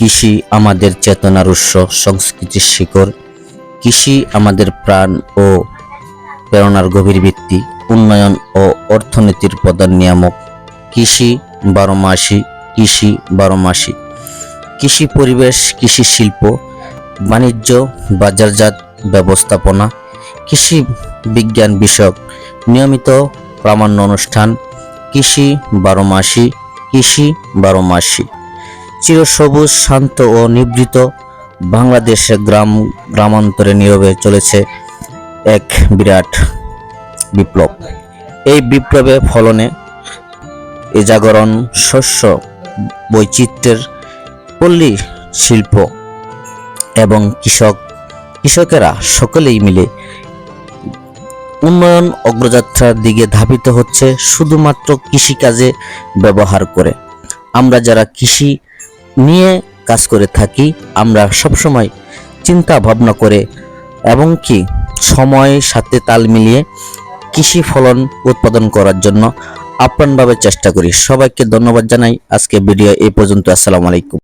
কৃষি আমাদের চেতনার উৎস, সংস্কৃতির শিকড়। কৃষি আমাদের প্রাণ ও প্রেরণার গভীর ভিত্তি, উন্নয়ন ও অর্থনীতির প্রধান নিয়ামক। কৃষি বারো মাসি, কৃষি বারো মাসি। কৃষি পরিবেশ, কৃষি শিল্প, বাণিজ্য, বাজারজাত ব্যবস্থাপনা, কৃষি বিজ্ঞান বিষয়ক, নিয়মিত প্রামাণ্য অনুষ্ঠান। কৃষি বারো মাসি, কৃষি বারো মাসি। চিরসবুজ, শান্ত ও নিবৃত বাংলাদেশে গ্রাম, গ্রামান্তরে নীরবে চলেছে এক বিরাট বিপ্লব। এই বিপ্লবে ফলনে এ জাগরণ শস্য বৈচিত্র্যের পল্লী শিল্প এবং কৃষক, কৃষকেরা সকলেই মিলে উন্নয়ন অগ্রযাত্রার দিকে ধাবিত হচ্ছে শুধুমাত্র কৃষিকাজে ব্যবহার করে। আমরা যারা কৃষি নিয়ে কাজ করে থাকি, আমরা সবসময় চিন্তা ভাবনা করে এবং কি সময়ের সাথে তাল মিলিয়ে কৃষি ফলন উৎপাদন করার জন্য আপ্রাণভাবে চেষ্টা করি। সবাইকে ধন্যবাদ জানাই। আজকে ভিডিও এই পর্যন্ত। আসসালামু আলাইকুম।